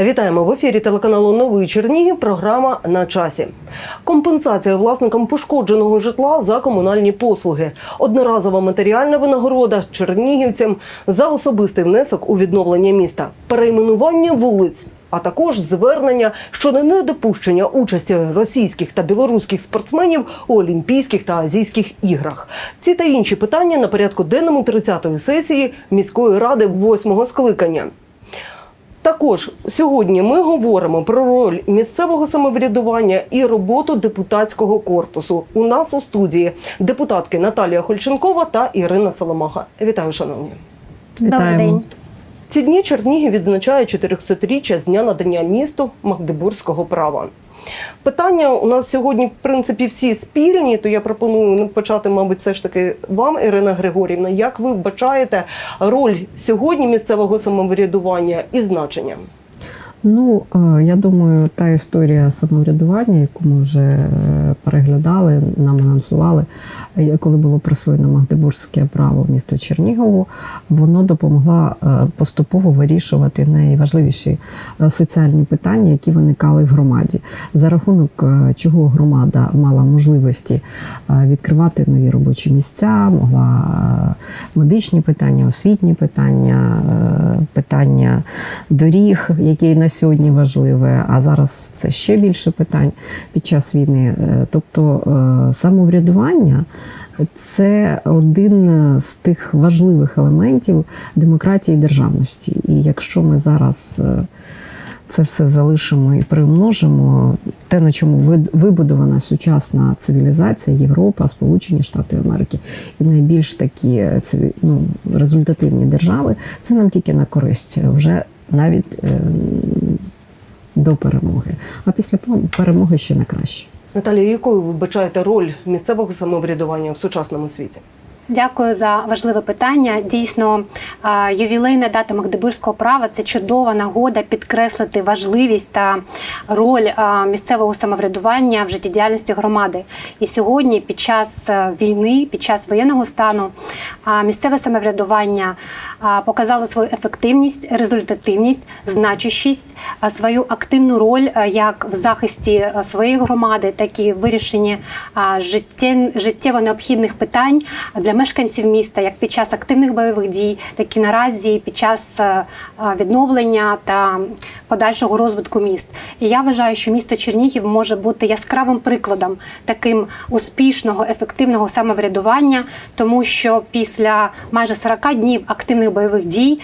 Вітаємо в ефірі телеканалу Новий Чернігів. Програма на часі. Компенсація власникам пошкодженого житла за комунальні послуги. Одноразова матеріальна винагорода чернігівцям за особистий внесок у відновлення міста, перейменування вулиць. А також звернення щодо недопущення участі російських та білоруських спортсменів у Олімпійських та Азійських іграх. Ці та інші питання на порядку денному 30-ї сесії міської ради 8-го скликання. Також сьогодні ми говоримо про роль місцевого самоврядування і роботу депутатського корпусу. У нас у студії депутатки Наталія Хольченкова та Ірина Соломаха. Вітаю, шановні. Добрий день. Ці дні Чернігів відзначає 400-річчя з дня надання місту Магдебурзького права. Питання у нас сьогодні, в принципі, всі спільні, то я пропоную почати, мабуть, все ж таки вам, Ірина Григорівна. Як ви вбачаєте роль сьогодні місцевого самоврядування і значення? Ну, е, я думаю, та історія самоврядування, яку ми вже е, переглядали, нам анонсували, е, коли було присвоєно Магдебурзьке право місту Чернігову, воно допомогло поступово вирішувати найважливіші соціальні питання, які виникали в громаді, за рахунок чого громада мала можливості відкривати нові робочі місця, могла медичні питання, освітні питання, питання доріг, які на сьогодні важливе, а зараз це ще більше питань під час війни. Е, Тобто е, самоврядування це один з тих важливих елементів демократії і державності. І якщо ми зараз е, це все залишимо і примножимо, те, на чому вибудована сучасна цивілізація, Європа, Сполучені Штати Америки і найбільш такі ну, результативні держави, це нам тільки на користь вже навіть е, до перемоги. А після перемоги ще на краще. Наталія, якою ви вбачаєте роль місцевого самоврядування в сучасному світі? Дякую за важливе питання. Дійсно, ювілейна дата Магдебурзького права це чудова нагода підкреслити важливість та роль місцевого самоврядування в життєдіяльності громади. І сьогодні, під час е, війни, під час воєнного стану, місцеве самоврядування показало свою ефективність, результативність, значущість, свою активну роль як в захисті своєї громади, так і в вирішенні життєво необхідних питань для мешканців міста, як під час активних бойових дій, так і наразі під час відновлення та подальшого розвитку міст. І я вважаю, що місто Чернігів може бути яскравим прикладом таким успішного, ефективного самоврядування, тому що після майже 40 днів активних бойових дій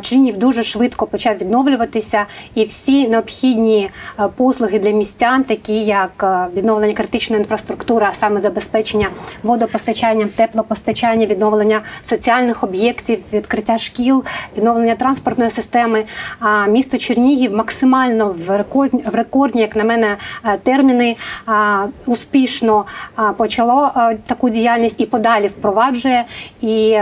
Чернігів дуже швидко почав відновлюватися, і всі необхідні е, послуги для містян, такі як е, відновлення критичної інфраструктури, а саме забезпечення водопостачанням, теплопостачання, відновлення соціальних об'єктів, відкриття шкіл, відновлення транспортної системи. А місто Чернігів максимально в рекордні, в рекордні, як на мене, е, терміни успішно почало таку діяльність і подалі впроваджує. І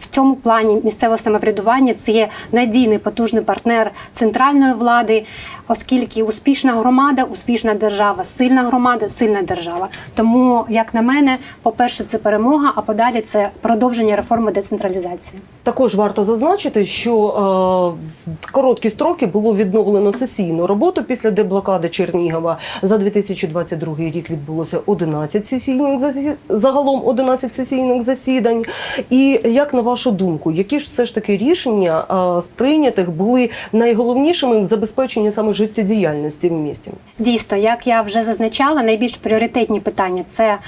в цьому плані місцеве самоврядування це є надійний потужний партнер центральної влади, оскільки успішна громада, успішна держава, сильна громада, сильна держава. Тому, як на мене, по-перше, це перемога, а подалі це продовження реформи децентралізації. Також варто зазначити, що е, в короткі строки було відновлено сесійну роботу після деблокади Чернігова. За 2022 рік відбулося 11 сесійних засі... загалом 11 сесійних засідань. І як на вашу думку, які ж все ж таки рішення е, з прийнятих були найголовнішими в забезпеченні саме життєдіяльності в місті? Дійсно, як я вже зазначала, найбільш пріоритетні питання це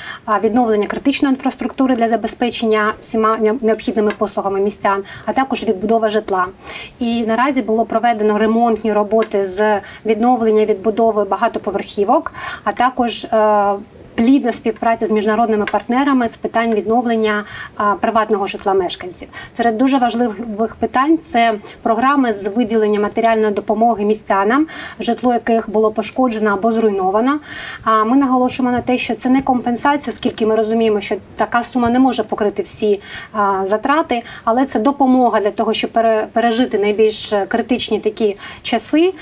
відновлення критичної інфраструктури для забезпечення всіма необхідними послугами містян, а також відбудова житла. І наразі було проведено ремонтні роботи з відновлення відбудови багатоповерхівок, а також е, Плідна співпраця з міжнародними партнерами з питань відновлення приватного житла мешканців. Серед дуже важливих питань це програми з виділення матеріальної допомоги містянам, житло яких було пошкоджено або зруйновано. А ми наголошуємо на те, що це не компенсація, оскільки ми розуміємо, що така сума не може покрити всі затрати, але це допомога для того, щоб пере- пережити найбільш критичні такі часи.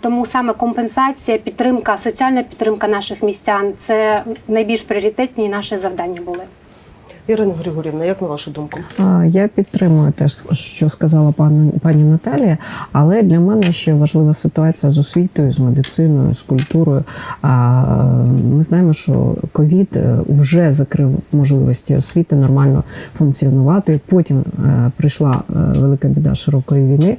Тому саме компенсація, підтримка, соціальна підтримка наших містян це найбільш пріоритетні наші завдання були. Ірина Григорівна, як на вашу думку? Я підтримую те, що сказала пані, пані Наталія, але для мене ще важлива ситуація з освітою, з медициною, з культурою. А ми знаємо, що ковід е, вже закрив можливості освіти нормально функціонувати. Потім е, прийшла е, велика біда широкої війни.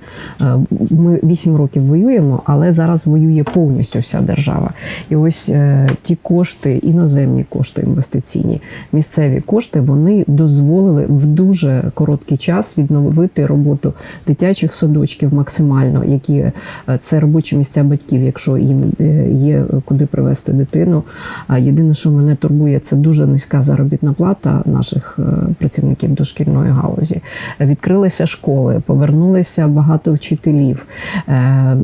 Ми вісім років воюємо, але зараз воює повністю вся держава. І ось ті кошти, іноземні кошти інвестиційні, місцеві кошти, вони дозволили в дуже короткий час відновити роботу дитячих садочків максимально, які е, це робочі місця батьків, якщо їм е, є куди привезти дитину. Єдине, що мене турбує, це дуже низька заробітна плата наших е, працівників дошкільної галузі. Відкрилися школи, повернулися багато вчителів,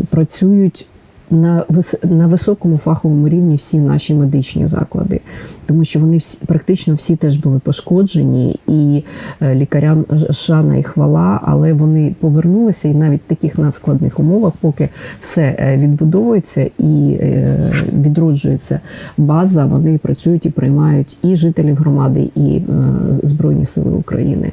працюють на вис- на високому фаховому рівні всі наші медичні заклади, тому що вони всі практично всі теж були пошкоджені, і е, лікарям шана і хвала, але вони повернулися, і навіть в таких надскладних умовах, поки все е, відбудовується і е, відроджується база, вони працюють і приймають і жителів громади, і е, Збройні Сили України.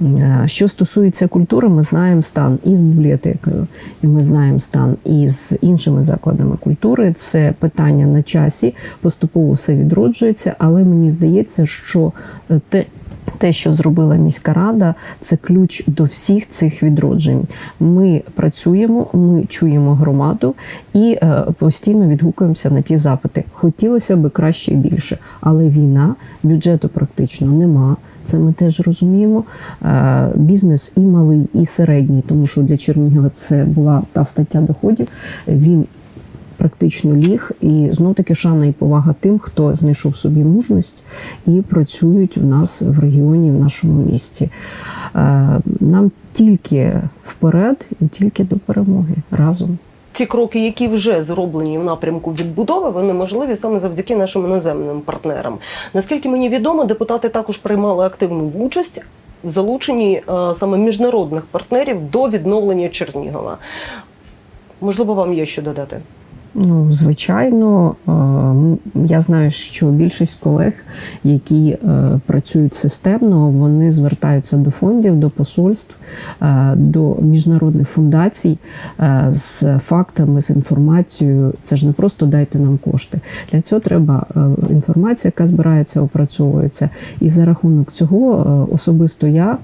Е, Що стосується культури, ми знаємо стан із бібліотекою, і ми знаємо стан із іншими закладами культури. Це питання на часі, поступово все відроджується, але мені здається, що е, те. Те, що зробила міська рада, це ключ до всіх цих відроджень. Ми працюємо, ми чуємо громаду і е, постійно відгукуємося на ті запити. Хотілося би краще і більше, але війна, бюджету практично нема. Це ми теж розуміємо. Е, Бізнес і малий, і середній, тому що для Чернігова це була та стаття доходів. Він практично ліг, і знов таки шана і повага тим, хто знайшов собі мужність і працюють в нас в регіоні, в нашому місті. Е, Нам тільки вперед і тільки до перемоги разом. Ті кроки, які вже зроблені в напрямку відбудови, вони можливі саме завдяки нашим іноземним партнерам. Наскільки мені відомо, депутати також приймали активну участь в залученні е, саме міжнародних партнерів до відновлення Чернігова. Можливо, вам є що додати? Ну, звичайно, е, я знаю, що більшість колег, які е, працюють системно, вони звертаються до фондів, до посольств, е, до міжнародних фундацій з фактами, з інформацією. Це ж не просто дайте нам кошти. Для цього треба інформація, яка збирається, опрацьовується. І за рахунок цього особисто я.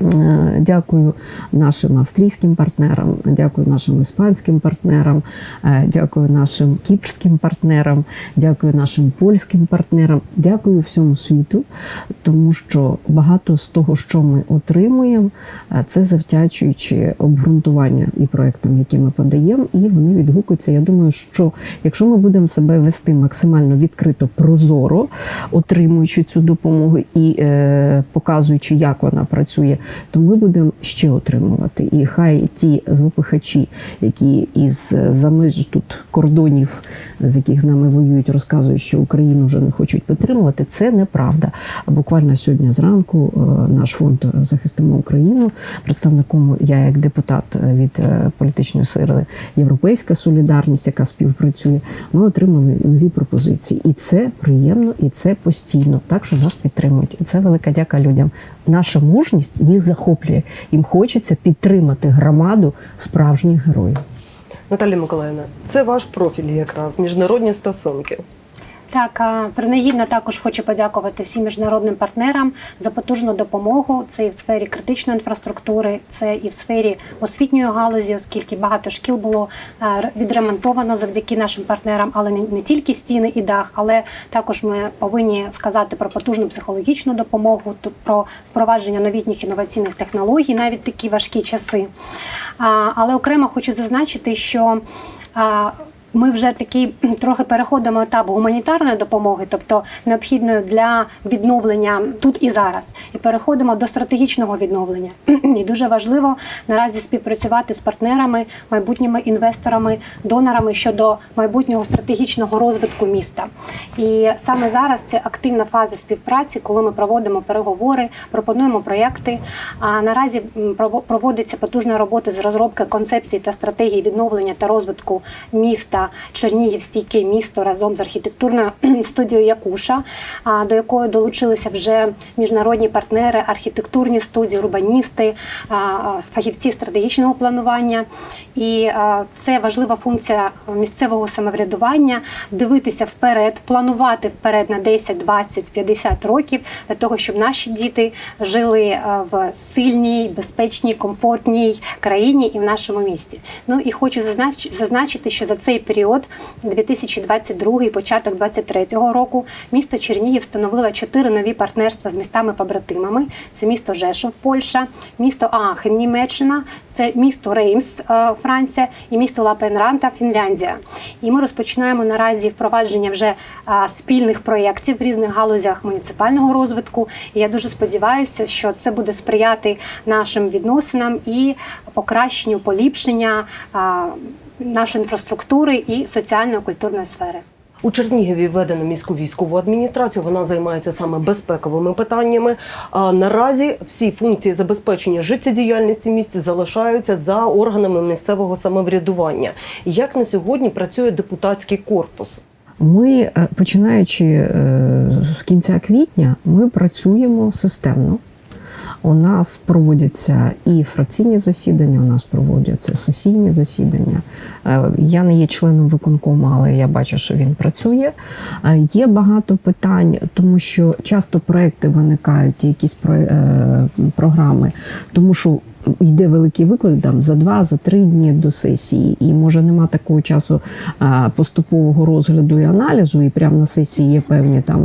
Е, Дякую нашим австрійським партнерам, дякую нашим іспанським партнерам, е, дякую нашим кіпрським партнерам, дякую нашим польським партнерам, дякую всьому світу, тому що багато з того, що ми отримуємо, е, це завдячуючи обґрунтування і проектам, які ми подаємо, і вони відгукуються. Я думаю, що якщо ми будемо себе вести максимально відкрито, прозоро, отримуючи цю допомогу і е, показуючи, як вона працює, то ми будемо ще отримувати. І хай ті злопихачі, які із за меж тут кордонів, з яких з нами воюють, розказують, що Україну вже не хочуть підтримувати, це неправда. Буквально сьогодні зранку е, наш фонд захистимо Україну, представником я як депутат від е, політичної сили Європейська Солідарність, яка співпрацює, ми отримали нові пропозиції, і це приємно, і це постійно. Так що нас підтримують. І це велика дяка людям. Наша мужність їх захоплює. Їм хочеться підтримати громаду справжніх героїв. Наталія Миколаївна, це ваш профіль якраз міжнародні стосунки. Так, принагідно також хочу подякувати всім міжнародним партнерам за потужну допомогу. Це і в сфері критичної інфраструктури, це і в сфері освітньої галузі, оскільки багато шкіл було відремонтовано завдяки нашим партнерам, але не, тільки стіни і дах, але також ми повинні сказати про потужну психологічну допомогу, про впровадження новітніх інноваційних технологій, навіть такі важкі часи. Але окремо хочу зазначити, що ми вже такий трохи переходимо етап гуманітарної допомоги, тобто необхідної для відновлення тут і зараз, і переходимо до стратегічного відновлення. І дуже важливо наразі співпрацювати з партнерами, майбутніми інвесторами, донорами щодо майбутнього стратегічного розвитку міста. І саме зараз це активна фаза співпраці, коли ми проводимо переговори, пропонуємо проєкти. А наразі проводиться потужна робота з розробки концепції та стратегії відновлення та розвитку міста стійке місто разом з архітектурною студією Якуша, до якої долучилися вже міжнародні партнери, архітектурні студії, урбаністи, фахівці стратегічного планування. І це важлива функція місцевого самоврядування дивитися вперед, планувати вперед на 10, 20, 50 років для того, щоб наші діти жили в сильній, безпечній, комфортній країні і в нашому місті. Ну і хочу зазначити, що за цей період, 2022 початок 2023 року, місто Чернігів встановило чотири нові партнерства з містами-побратимами. Це місто Жешов, Польща, місто Аахен, Німеччина, це місто Реймс, е, Франція і місто Лапенранта, Фінляндія. І ми розпочинаємо наразі впровадження вже спільних проєктів в різних галузях муніципального розвитку. І я дуже сподіваюся, що це буде сприяти нашим відносинам і покращенню, поліпшення нашої інфраструктури і соціально-культурної сфери. У Чернігові введено міську військову адміністрацію. Вона займається саме безпековими питаннями. А наразі всі функції забезпечення життєдіяльності в залишаються за органами місцевого самоврядування. Як на сьогодні працює депутатський корпус? Ми, е, починаючи е, з кінця квітня, ми працюємо системно. У нас проводяться і фракційні засідання, у нас проводяться сесійні засідання. Е, Я не є членом виконкому, але я бачу, що він працює. Е, Є багато питань, тому що часто проекти виникають, якісь е, програми, тому що йде великий виклик там за два, за три дні до сесії, і може нема такого часу поступового розгляду і аналізу, і прямо на сесії є певні там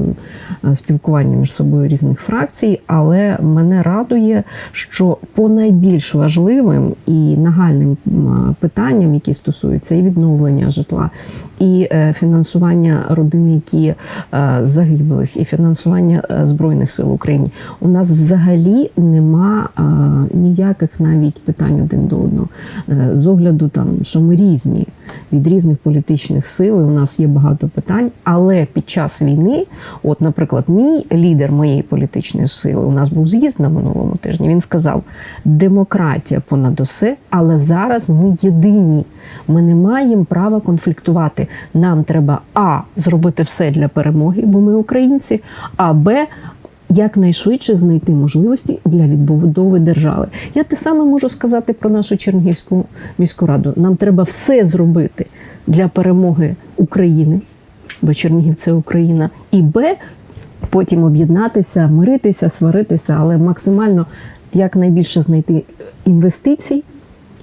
спілкування між собою різних фракцій. Але мене радує, що по найбільш важливим і нагальним питанням, які стосуються і відновлення житла, і е, фінансування родин, які е, загиблих, і фінансування е, збройних сил України, у нас взагалі нема е, ніяких навіть питань один до одного. Е, З огляду там, що ми різні від різних політичних сил, і у нас є багато питань. Але під час війни, от, наприклад, мій лідер моєї політичної сили, у нас був з'їзд на минулому тижні. Він сказав: демократія понад усе, але зараз ми єдині. Ми не маємо права конфліктувати. Нам треба а зробити все для перемоги, бо ми українці, а б якнайшвидше знайти можливості для відбудови держави. Я те саме можу сказати про нашу Чернігівську міську раду. Нам треба все зробити для перемоги України, бо Чернігів це Україна, і Б. Потім об'єднатися, миритися, сваритися, але максимально якнайбільше знайти інвестицій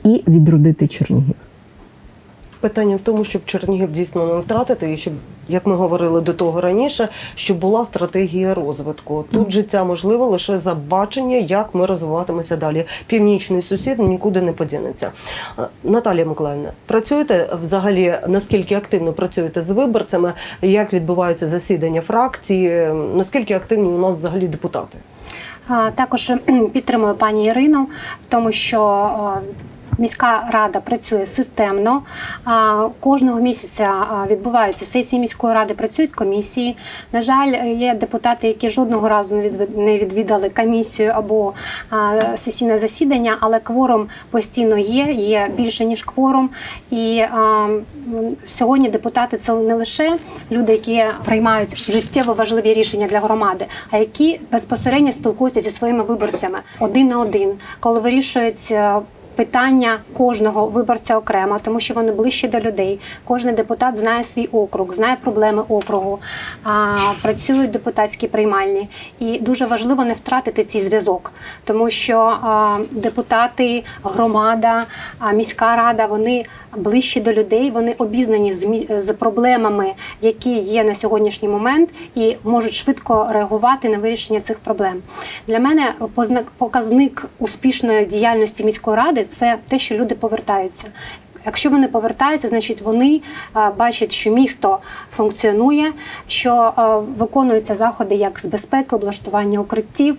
і відродити Чернігів. Питання в тому, щоб Чернігів дійсно не втратити, і щоб, як ми говорили до того раніше, щоб була стратегія розвитку. Тут життя можливе лише за бачення, як ми розвиватимося далі. Північний сусід нікуди не подінеться. Наталія Миколаївна, працюєте взагалі наскільки активно працюєте з виборцями? Як відбуваються засідання фракції? Наскільки активні у нас взагалі депутати? Також підтримую пані Ірину тому, що міська рада працює системно. Кожного місяця відбуваються сесії міської ради, працюють комісії. На жаль, є депутати, які жодного разу не відвідали комісію або сесійне засідання, але кворум постійно є, є більше ніж кворум. І сьогодні депутати це не лише люди, які приймають життєво важливі рішення для громади, а які безпосередньо спілкуються зі своїми виборцями один на один, коли вирішують. Питання кожного виборця окремо, тому що вони ближче до людей. Кожен депутат знає свій округ, знає проблеми округу, працюють депутатські приймальні. І дуже важливо не втратити цей зв'язок, тому що депутати, громада, міська рада вони ближче до людей, вони обізнані з, проблемами, які є на сьогоднішній момент, і можуть швидко реагувати на вирішення цих проблем. Для мене показник успішної діяльності міської ради це те, що люди повертаються. Якщо вони повертаються, значить вони бачать, що місто функціонує, що виконуються заходи як з безпеки, облаштування укриттів,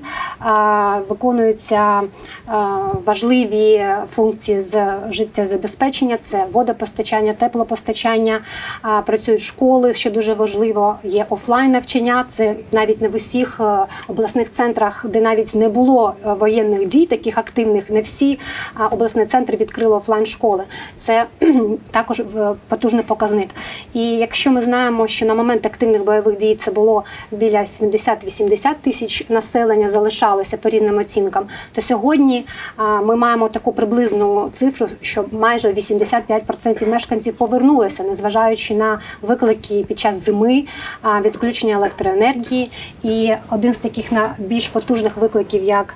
виконуються важливі функції з життєзабезпечення, це водопостачання, теплопостачання, працюють школи, що дуже важливо. Є офлайн навчання. Це навіть не в усіх е, обласних центрах, де навіть не було е, воєнних дій, таких активних, не всі обласні центри відкрили офлайн школи. Це також потужний показник. І якщо ми знаємо, що на момент активних бойових дій це було біля 70-80 тисяч населення залишалося по різним оцінкам, то сьогодні ми маємо таку приблизну цифру, що майже 85% мешканців повернулися, незважаючи на виклики під час зими, відключення електроенергії. І один з таких найбільш потужних викликів, як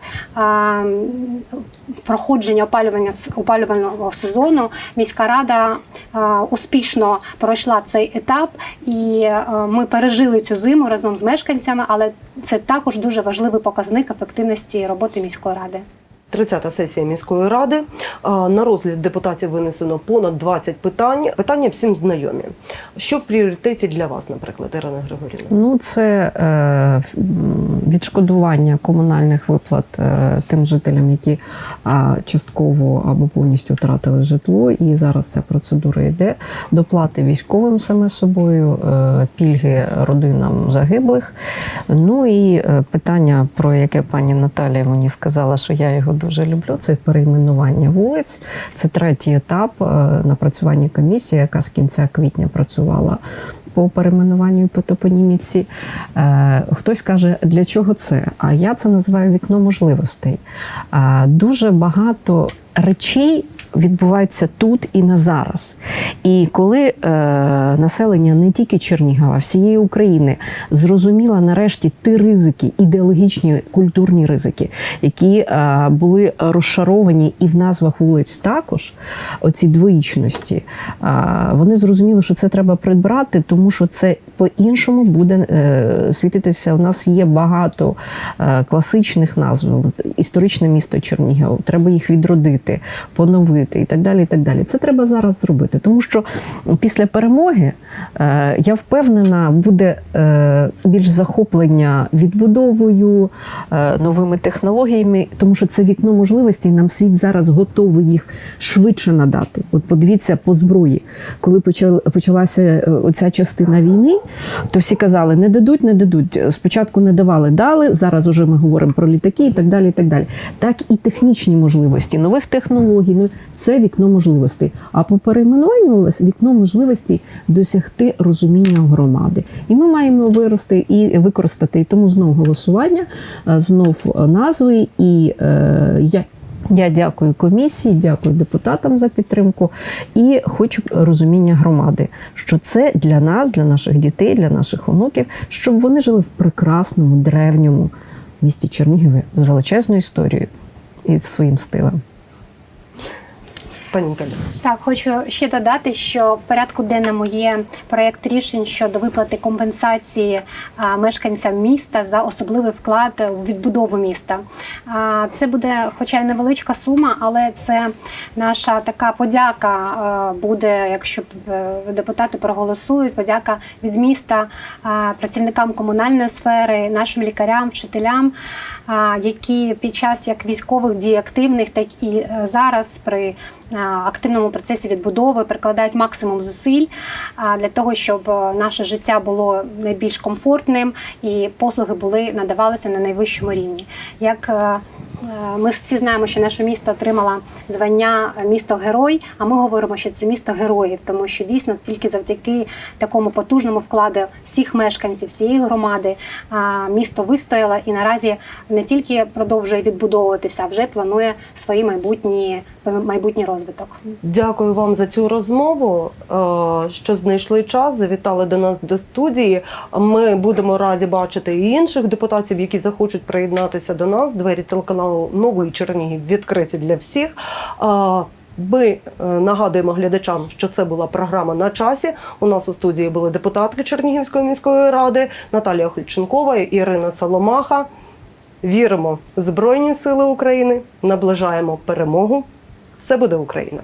проходження опалювання опалювального сезону, міська рада успішно пройшла цей етап, і ми пережили цю зиму разом з мешканцями, але це також дуже важливий показник ефективності роботи міської ради. 30-та сесія міської ради. На розгляд депутатів винесено понад 20 питань. Питання всім знайомі. Що в пріоритеті для вас, наприклад, Ірина Григорівна? Ну, це е, відшкодування комунальних виплат е, тим жителям, які а, частково або повністю втратили житло. І зараз ця процедура йде. Доплати військовим саме собою, е, пільги родинам загиблих. Ну і е, питання, про яке пані Наталія мені сказала, що я його дуже люблю, це перейменування вулиць. Це третій етап е, напрацювання комісії, яка з кінця квітня працювала по перейменуванню по топоніміці. Е, хтось каже, для чого це? А я це називаю вікно можливостей. Е, дуже багато речей відбувається тут і на зараз. І коли е, населення не тільки Чернігова, всієї України зрозуміло нарешті ті ризики, ідеологічні культурні ризики, які е, були розшаровані і в назвах вулиць також, оці двоїчності, е, вони зрозуміли, що це треба прибрати, тому що це по-іншому буде е, світитися. У нас є багато е, класичних назв, історичне місто Чернігів, треба їх відродити, поновити і так далі. І так далі. Це треба зараз зробити, тому що після перемоги е, я впевнена, буде е, більш захоплення відбудовою, е, новими технологіями, тому що це вікно можливостей. Нам світ зараз готовий їх швидше надати. От подивіться по зброї, коли почалася оця частина війни, то всі казали, не дадуть, не дадуть. Спочатку не давали, дали. Зараз уже ми говоримо про літаки і так далі. І так далі. Так і технічні можливості, нових технологій. Ну це вікно можливостей. А по перейменуванню вікно можливостей досягти розуміння громади. І ми маємо вирости і використати. І тому знов голосування, е, знов е, назви. І е, я. Я дякую комісії, дякую депутатам за підтримку і хочу розуміння громади, що це для нас, для наших дітей, для наших онуків, щоб вони жили в прекрасному древньому місті Чернігові з величезною історією і з своїм стилем. Пані. Так, хочу ще додати, що в порядку денному є проєкт рішень щодо виплати компенсації мешканцям міста за особливий вклад у відбудову міста. А, Це буде, хоча й невеличка сума, але це наша така подяка буде, якщо е, депутати проголосують. Подяка від міста працівникам комунальної сфери, нашим лікарям, вчителям, які під час як військових дій активних, так і е, зараз при активному процесі відбудови прикладають максимум зусиль для того, щоб е, наше життя було найбільш комфортним і послуги були надавалися на найвищому рівні. Як е, е, ми всі знаємо, що наше місто отримало звання місто герой. А ми говоримо, що це місто героїв, тому що дійсно тільки завдяки такому потужному вкладу всіх мешканців, всієї громади місто вистояло і наразі не тільки продовжує відбудовуватися, а вже планує свої майбутні майбутній розвиток. Дякую вам за цю розмову, е, що знайшли час, завітали до нас до студії. Ми будемо раді бачити і інших депутатів, які захочуть приєднатися до нас. Двері телеканалу Новий Чернігів відкриті для всіх. Е, Ми е, нагадуємо глядачам, що це була програма на часі. У нас у студії були депутатки Чернігівської міської ради Наталія Хольченкова і Ірина Соломаха. Віримо в Збройні Сили України, наближаємо перемогу. Все буде Україна.